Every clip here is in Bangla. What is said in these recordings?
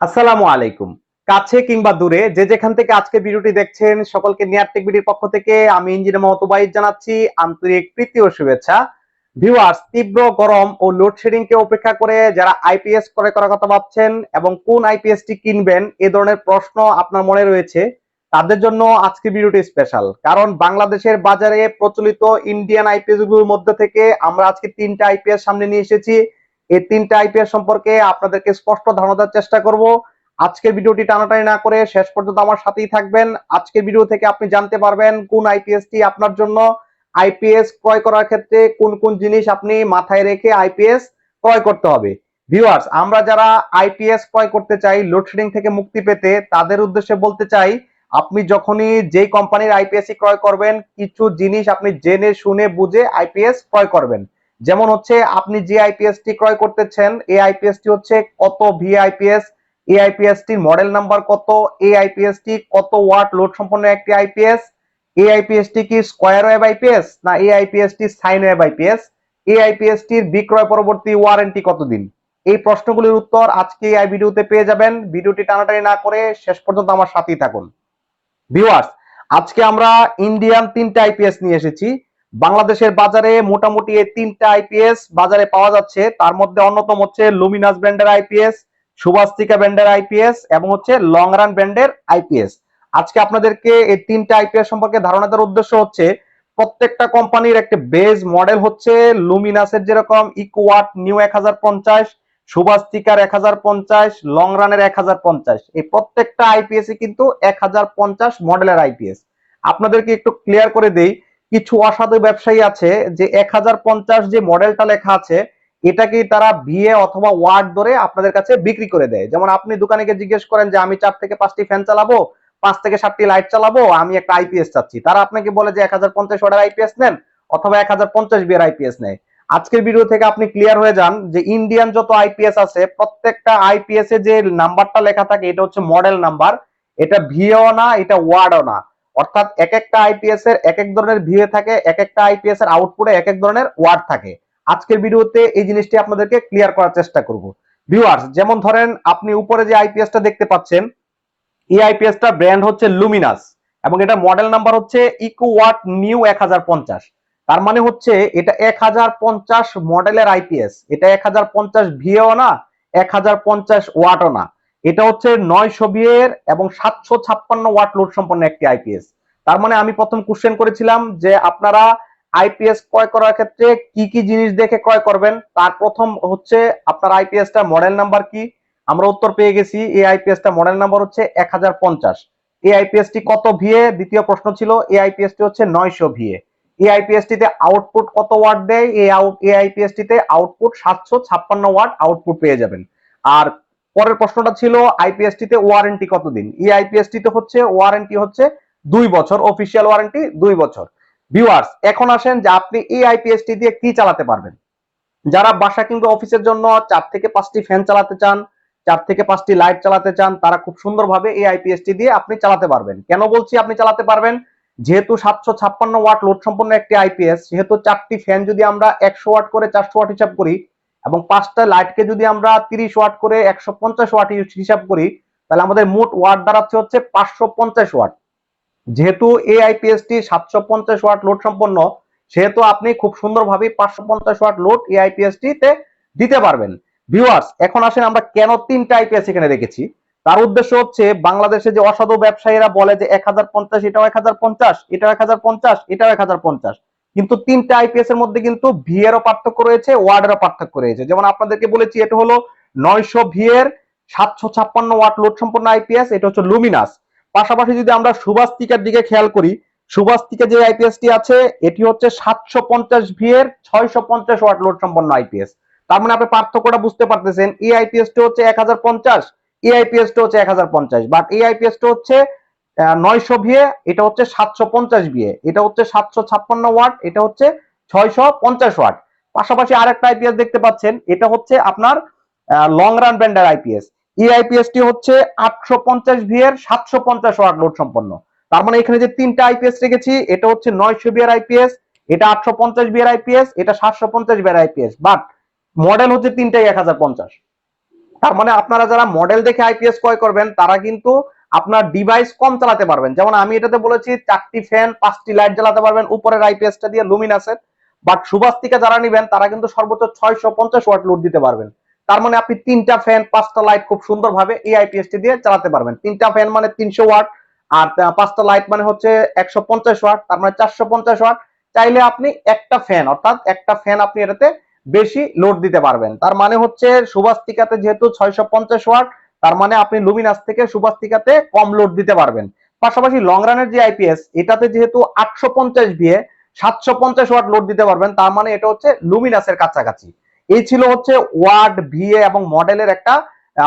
আসসালামু আলাইকুম। কাছে কিংবা দূরে, যে যেখান থেকে আজকে ভিডিওটি দেখছেন, সকলকে নিয়ার টেক ভিডিওর পক্ষ থেকে আমি ইঞ্জিনিয়ার ওবাইদ জানাচ্ছি। আন্তরিক প্রীতি ও শুভেচ্ছা। ভিউয়ার্স, তীব্র গরম ও লোডশেডিং কে উপেক্ষা করে যারা আইপিএস ক্রয় করার কথা ভাবছেন এবং কোন আইপিএস টি কিনবেন, এ ধরনের প্রশ্ন আপনার মনে রয়েছে, তাদের জন্য আজকে ভিডিওটি স্পেশাল। কারণ বাংলাদেশের বাজারে প্রচলিত ইন্ডিয়ান আইপিএসগুলোর মধ্যে থেকে আমরা আজকে তিনটা আইপিএস সামনে নিয়ে এসেছি। এই তিনটা আইপিএস সম্পর্কে আপনাদেরকে স্পষ্ট ধারণা দেওয়ার চেষ্টা করব। আজকের ভিডিওটি টানাটানি না করে শেষ পর্যন্ত আমার সাথেই থাকবেন। আজকের ভিডিও থেকে আপনি জানতে পারবেন কোন আইপিএস টি আপনার জন্য আইপিএস ক্রয় করার ক্ষেত্রে কোন কোন জিনিস আপনি মাথায় রেখে আইপিএস ক্রয় করতে হবে। ভিউয়ার্স আমরা যারা আইপিএস ক্রয় করতে চাই লোডশেডিং থেকে মুক্তি পেতে, তাদের উদ্দেশ্যে বলতে চাই, আপনি যখনই যেই কোম্পানির আইপিএস ক্রয় করবেন, কিছু জিনিস আপনি জেনে শুনে বুঝে আইপিএস ক্রয় করবেন। যেমন হচ্ছে আপনি যে আইপিএস টি ক্রয় করতেছেন এই আইপিএস টি হচ্ছে কত ভি আইপিএস এই আইপিএস টির মডেল নাম্বার কত এই আইপিএস টি কত ওয়াট লোড সম্পন্ন একটি আইপিএস এই আইপিএস টি কি স্কোয়ার ওয়েব আইপিএস না এই আইপিএস টি সাইন ওয়েব আইপিএস এই আইপিএস টির বিক্রয় পরবর্তী ওয়ারেন্টি কতদিন এই প্রশ্নগুলির উত্তর আজকে এই ভিডিওতে পেয়ে যাবেন ভিডিওটি টানাটানি না করে শেষ পর্যন্ত আমার সাথেই থাকুন ভিউয়ার্স আজকে আমরা ইন্ডিয়ান তিনটা আইপিএস নিয়ে এসেছি বাংলাদেশের বাজারে মোটামুটি এই তিনটা আইপিএস বাজারে পাওয়া যাচ্ছে। তার মধ্যে অন্যতম হচ্ছে লুমিনাস ব্র্যান্ডের আইপিএস সুভাস্তিকা ব্র্যান্ডের আইপিএস এবং হচ্ছে লং রান ব্র্যান্ডের আইপিএস আজকে আপনাদেরকে এই তিনটা আইপিএস সম্পর্কে ধারণা দেওয়ার উদ্দেশ্য হচ্ছে, প্রত্যেকটা কোম্পানির একটা বেজ মডেল হচ্ছে লুমিনাসের যেরকম ইকোয়াট নিউ এক হাজার পঞ্চাশ সুভাস্তিকার এক হাজার পঞ্চাশ লং রানের এক হাজার পঞ্চাশ। এই প্রত্যেকটা আইপিএস কিন্তু এক হাজার পঞ্চাশ মডেলের আইপিএস আপনাদেরকে একটু ক্লিয়ার করে দেই কিছু অসাধু ব্যবসায়ী আছে যে এক হাজার পঞ্চাশ যে মডেলটা লেখা আছে, এটাকেই তারা বিয়ে অথবা ওয়ার্ড ধরে আপনাদের কাছে বিক্রি করে দেয়। যেমন আপনি দোকানে গিয়ে জিজ্ঞেস করেন যে, আমি চার থেকে পাঁচটি ফ্যান চালাবো, পাঁচ থেকে সাতটি লাইট চালাবো, আমি একটা আইপিএস চাচ্ছি। তারা আপনাকে বলে যে, এক হাজার পঞ্চাশ ওয়ার্ডের আইপিএস নেন অথবা এক হাজার পঞ্চাশ বিয়ের আইপিএস নেয়। আজকের ভিডিও থেকে আপনি ক্লিয়ার হয়ে যান যে ইন্ডিয়ান যত আইপিএস আছে, প্রত্যেকটা আইপিএস এ যে নাম্বারটা লেখা থাকে, এটা হচ্ছে মডেল নাম্বার এটা ভিও না, এটা ওয়ার্ডও না। অর্থাৎ এক একটা আইপিএস এর এক এক ধরনের ভিএ থাকে, এক একটা আইপিএস এর আউটপুটে এক এক ধরনের ওয়ার্ড থাকে। আজকের ভিডিওতে এই জিনিসটি আপনাদেরকে ক্লিয়ার করার চেষ্টা করব। ভিউয়ার্স যেমন ধরেন আপনি উপরে যে আইপিএসটা দেখতে পাচ্ছেন, এই আইপিএসটা ব্র্যান্ড হচ্ছে লুমিনাস এবং এটা মডেল নাম্বার হচ্ছে ইকো ওয়াট নিউ এক হাজার পঞ্চাশ তার মানে হচ্ছে এটা এক হাজার পঞ্চাশ মডেলের আইপিএস এটা এক হাজার পঞ্চাশ ভিএও না এক হাজার পঞ্চাশ ওয়াটও না। এটা হচ্ছে নয়শো বিয়ের এবং সাতশো ছাপ্পান্ন ওয়াট লোড সম্পন্ন একটি আইপিএস তার মানে আমি প্রথম কোশ্চেন করেছিলাম যে আপনারা আইপিএস ক্রয় করার ক্ষেত্রে কি কি জিনিস দেখে ক্রয় করবেন? তার প্রথম হচ্ছে আপনার আইপিএসটা মডেল নাম্বার কি? আমরা উত্তর পেয়ে গেছি, এই আইপিএসটা মডেল নাম্বার হচ্ছে এক হাজার পঞ্চাশ। এই আইপিএসটি কত ভিএ? দ্বিতীয় প্রশ্ন ছিল, এই আইপিএসটি হচ্ছে নয়শো ভিএ। এই আইপিএসটিতে আউটপুট কত ওয়াট দেয়? এই আউট এই আইপিএসটিতে আউটপুট সাতশো ছাপ্পান্ন ওয়াট আউটপুট পেয়ে যাবেন। আর পরের প্রশ্নটা ছিল আইপিএসটিতে ওয়ারেন্টি কতদিন? এই আইপিএসটিতে হচ্ছে ওয়ারেন্টি হচ্ছে দুই বছর অফিসিয়াল ওয়ারেন্টি দুই বছর। ভিউয়ার্স এখন আসেন যে আপনি এই আইপিএসটি দিয়ে কি চালাতে পারবেন? যারা বাসা কিংবা অফিসের জন্য চার থেকে পাঁচটি ফ্যান চালাতে চান, চার থেকে পাঁচটি লাইট চালাতে চান, তারা খুব সুন্দরভাবে এই আইপিএসটি দিয়ে আপনি চালাতে পারবেন। কেন বলছি আপনি চালাতে পারবেন? যেহেতু সাতশো ছাপ্পান্ন ওয়াট লোড সম্পন্ন একটি আইপিএস সেহেতু চারটি ফ্যান যদি আমরা একশো ওয়াট করে, চারশো ওয়াট হিসাব করি এবং পাঁচটা লাইটকে যদি আমরা তিরিশ ওয়াট করে একশো পঞ্চাশ ওয়াট হিসাব করি, তাহলে আমাদের মোট ওয়াট দাঁড়াচ্ছে হচ্ছে পাঁচশো পঞ্চাশ ওয়াট যেহেতু এই আইপিএসটি সাতশো পঞ্চাশ ওয়াট লোড সম্পন্ন, সেহেতু আপনি খুব সুন্দরভাবে পাঁচশো পঞ্চাশ ওয়াট লোড এই আইপিএসটি তে দিতে পারবেন। ভিউয়ার্স এখন আসেন আমরা কেন তিনটা আইপিএস এখানে রেখেছি? তার উদ্দেশ্য হচ্ছে বাংলাদেশে যে অসাধু ব্যবসায়ীরা বলে যে এক হাজার পঞ্চাশ, এটাও এক হাজার পঞ্চাশ, এটাও এক হাজার পঞ্চাশ, এটাও এক হাজার পঞ্চাশ। কিন্তু তিনটা আইপিএস এর মধ্যে কিন্তু ভি এরও পার্থক্য রয়েছে ওয়ার্ডেরও পার্থক্য রয়েছে। যেমন আপনাদেরকে বলেছি, এটা হলো নয়শো ভি সাতশো ছাপ্পান্ন ওয়াট লোড সম্পন্ন আইপিএস এটা হচ্ছে লুমিনাস পাশাপাশি যদি আমরা সুভাস্তিকার দিকে খেয়াল করি সুভাস্তিকা যে আইপিএসটি আছে, এটি হচ্ছে সাতশো পঞ্চাশ ভি এর ছয়শো পঞ্চাশ ওয়াট লোড সম্পন্ন আইপিএস তার মানে আপনি পার্থক্যটা বুঝতে পারতেছেন, এই আইপিএসটি হচ্ছে এক হাজার পঞ্চাশ, এই আইপিএসটি হচ্ছে এক হাজার পঞ্চাশ বাট এই আইপিএসটি হচ্ছে নয়শো ভিএ এটা হচ্ছে সাতশো পঞ্চাশ ভিএ এটা হচ্ছে সাতশো ছাপ্পান্ন ওয়াট, এটা হচ্ছে ছয়শো পঞ্চাশ ওয়াট। পাশাপাশি আরেকটা আইপিএস দেখতে পাচ্ছেন, এটা হচ্ছে আপনার লং রান ব্র্যান্ডের আইপিএস এই আইপিএসটি হচ্ছে আটশো পঞ্চাশ ভিএর সাতশো পঞ্চাশ ওয়াট লোড সম্পন্ন। তার মানে এখানে যে তিনটা আইপিএস রেখেছি, এটা হচ্ছে নয়শো বিয়ার আইপিএস এটা আটশো পঞ্চাশ বিয়ার আইপিএস এটা সাতশো পঞ্চাশ বিয়ার আইপিএস বাট মডেল হচ্ছে তিনটাই এক হাজার পঞ্চাশ। তার মানে আপনারা যারা মডেল দেখে আইপিএস ক্রয় করবেন, তারা কিন্তু আপনার ডিভাইস কম চালাতে পারবেন। যেমন আমি এটাতে বলেছি, চারটি ফ্যান পাঁচটি লাইট জ্বালাতে পারবেন, উপরের আইপিএসটা দিয়ে লুমিনাসের বাট সুবাস্তিকা যারা নিবেন, তারা কিন্তু সর্বোচ্চ ছয়শো পঞ্চাশ ওয়াট লোড দিতে পারবেন। তার মানে আপনি তিনটা ফ্যান পাঁচটা লাইট খুব সুন্দরভাবে এই আইপিএসটি দিয়ে চালাতে পারবেন। তিনটা ফ্যান মানে তিনশো ওয়াট আর পাঁচটা লাইট মানে হচ্ছে একশো পঞ্চাশ ওয়াট তার মানে চারশো পঞ্চাশ ওয়াট চাইলে আপনি একটা ফ্যান অর্থাৎ একটা ফ্যান আপনি এটাতে বেশি লোড দিতে পারবেন। তার মানে হচ্ছে সুবাস্তিকাতে যেহেতু ছয়শো পঞ্চাশ ওয়াট তার মানে আপনি লুমিনাস থেকে সুবাস্তিকাতে কম লোড দিতে পারবেন। পাশাপাশি লং রানের যে আইপিএস এটাতে যেহেতু আটশো পঞ্চাশ ভিএ সাতশো পঞ্চাশ ওয়াট লোড দিতে পারবেন, তার মানে এটা হচ্ছে লুমিনাসের কাছাকাছি। এই ছিল হচ্ছে ওয়াট ভিএ এবং মডেলের একটা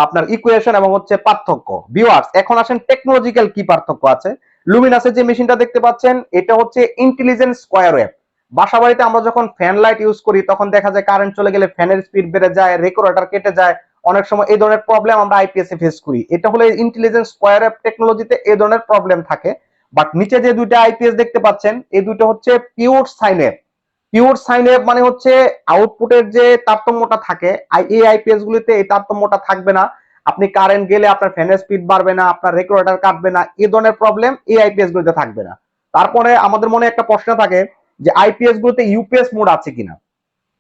আপনার ইকুয়েশন এবং হচ্ছে পার্থক্য। ভিউয়ার্স এখন আসেন টেকনোলজিক্যাল কি পার্থক্য আছে? লুমিনাসের যে মেশিনটা দেখতে পাচ্ছেন, এটা হচ্ছে ইন্টেলিজেন্ট স্কোয়ার ওয়েভ বাসা বাড়িতে আমরা যখন ফ্যান লাইট ইউজ করি, তখন দেখা যায় কারেন্ট চলে গেলে ফ্যানের স্পিড বেড়ে যায় রেকোরেটার কেটে যায় অনেক সময় এই ধরনের প্রবলেম আমরা আইপিএস ফেস করি। এটা হলো ইন্টেলিজেন্স স্কোয়ার অ্যাপ টেকনোলজিতে এই ধরনের প্রবলেম থাকে। বাট নিচে যে দুইটা আইপিএস দেখতে পাচ্ছেন, এই দুটো হচ্ছে pure sine app pure sine app মানে হচ্ছে আউটপুটের যে তারতম্যটা থাকে এই আইপিএস গুলিতে এই তারতম্যটা থাকবে না। আপনি কারেন্ট গেলে আপনার ফ্যানের স্পিড বাড়বে না, আপনার রেকোরেটার কাটবে না, এই ধরনের প্রবলেম এই আইপিএস গুলিতে থাকবে না। তারপরে আমাদের মনে একটা প্রশ্ন থাকে যে আইপিএস গুলোতে ইউপিএস মোড আছে কিনা?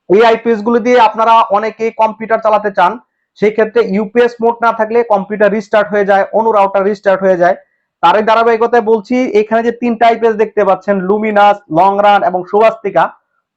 এই আইপিএসগুলো দিয়ে আপনারা অনেকে কম্পিউটার চালাতে চান সেই ক্ষেত্রে ইউপিএস মোড না থাকলে কম্পিউটার রিস্টার্ট হয়ে যায় অনু রাউটার রিস্টার্ট হয়ে যায়। তার এই ধারাবাহিকতায় বলছি, এখানে যে তিনটা আইপিএস দেখতে পাচ্ছেন লুমিনাস লং রান এবং সুবাস্তিকা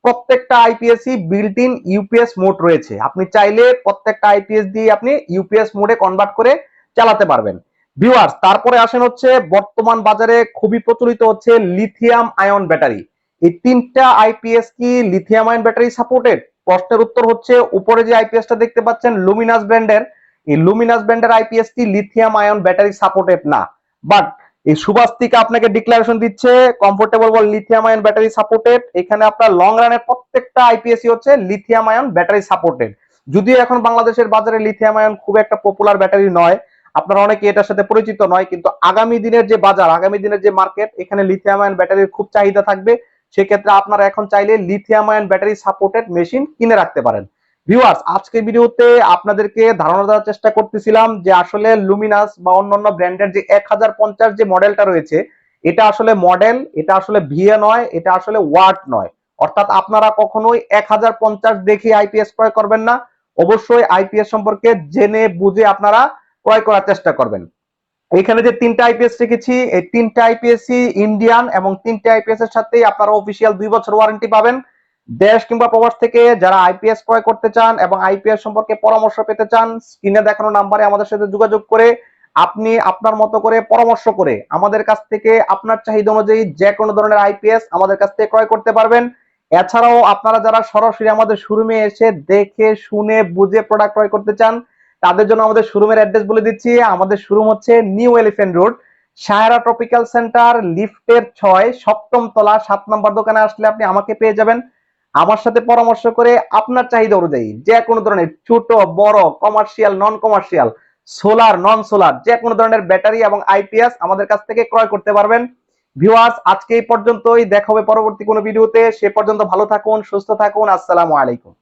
প্রত্যেকটা আইপিএসই বিল্ট ইন ইউপিএস মোড রয়েছে। আপনি চাইলে প্রত্যেকটা আইপিএস দিয়ে আপনি ইউপিএস মোডে কনভার্ট করে চালাতে পারবেন। ভিউয়ার্স তারপরে আসেন হচ্ছে, বর্তমান বাজারে খুবই প্রচলিত হচ্ছে লিথিয়াম আয়ন ব্যাটারি এই তিনটা আইপিএস কি লিথিয়াম আয়ন ব্যাটারি সাপোর্টেড প্রশ্নের উত্তর হচ্ছে, উপরে যে আইপিএসটা দেখতে পাচ্ছেন লুমিনাস ব্র্যান্ডের এই লুমিনাস ব্র্যান্ডের আইপিএস টি লিথিয়াম আয়ন ব্যাটারি সাপোর্টেড না। বাট এই সুবাস্তিকা আপনাকে ডিক্লারেশন দিচ্ছে কমফোর্টেবল বল লিথিয়াম আয়ন ব্যাটারি সাপোর্টেড এখানে আপনার লং রানের প্রত্যেকটা আইপিএসই হচ্ছে লিথিয়াম আয়ন ব্যাটারি সাপোর্টেড যদিও এখন বাংলাদেশের বাজারে লিথিয়াম আয়ন খুব একটা পপুলার ব্যাটারি নয়, আপনারা অনেকে এটার সাথে পরিচিত নয়, কিন্তু আগামী দিনের যে বাজার, আগামী দিনের যে মার্কেট এখানে লিথিয়াম আয়ন ব্যাটারির খুব চাহিদা থাকবে। সেক্ষেত্রে আপনারা এখন চাইলে lithium ion battery supported machine কিনে রাখতে পারেন। ভিউয়ার্স আজকের ভিডিওতে আপনাদেরকে ধারণা দেওয়ার চেষ্টা করতেছিলাম যে আসলে লুমিনাস বা অন্যান্য ব্র্যান্ডের যে এক হাজার পঞ্চাশ যে মডেলটা রয়েছে, এটা আসলে মডেল এটা আসলে ভিএ নয়, এটা আসলে ওয়াট নয়। অর্থাৎ আপনারা কখনোই এক হাজার পঞ্চাশ দেখে আইপিএস ক্রয় করবেন না। অবশ্যই আইপিএস সম্পর্কে জেনে বুঝে আপনারা ক্রয় করার চেষ্টা করবেন। এখানে যে তিনটা আইপিএস রেখেছি, এই তিনটা আইপিএসই ইন্ডিয়ান এবং তিনটা আইপিএস এর সাথেই আপনারা অফিসিয়াল দুই বছর ওয়ারেন্টি পাবেন। দেশ কিংবা প্রবাস থেকে যারা আইপিএস ক্রয় করতে চান এবং আইপিএস সম্পর্কে পরামর্শ পেতে চান স্ক্রিনে দেখানো নাম্বারে আমাদের সাথে যোগাযোগ করে আপনি আপনার মতো করে পরামর্শ করে আমাদের কাছ থেকে আপনার চাহিদা অনুযায়ী যে কোনো ধরনের আইপিএস আমাদের কাছ থেকে ক্রয় করতে পারবেন। এছাড়াও আপনারা যারা সরাসরি আমাদের শোরুমে এসে দেখে, শুনে, বুঝে প্রোডাক্ট ক্রয় করতে চান তাদের জন্য আমাদের শোরুমের অ্যাড্রেস বলে দিচ্ছি। আমাদের শোরুম হচ্ছে New Elephant Road Saira Tropical Center লিফটের ছয়, সপ্তম তলা, সাত নম্বর দোকানে আসলে আপনি আমাকে পেয়ে যাবেন। আমার সাথে পরামর্শ করে আপনার চাহিদা অনুযায়ী যে কোনো ধরনের ছোট, বড় commercial non commercial solar non solar যে কোনো ধরনের ব্যাটারি এবং আইপিএস আমাদের কাছ থেকে ক্রয় করতে পারবেন। ভিউয়ার্স আজকে এই পর্যন্তই। দেখা হবে পরবর্তী কোনো ভিডিওতে সে পর্যন্ত ভালো থাকুন, সুস্থ থাকুন। আসসালামু আলাইকুম।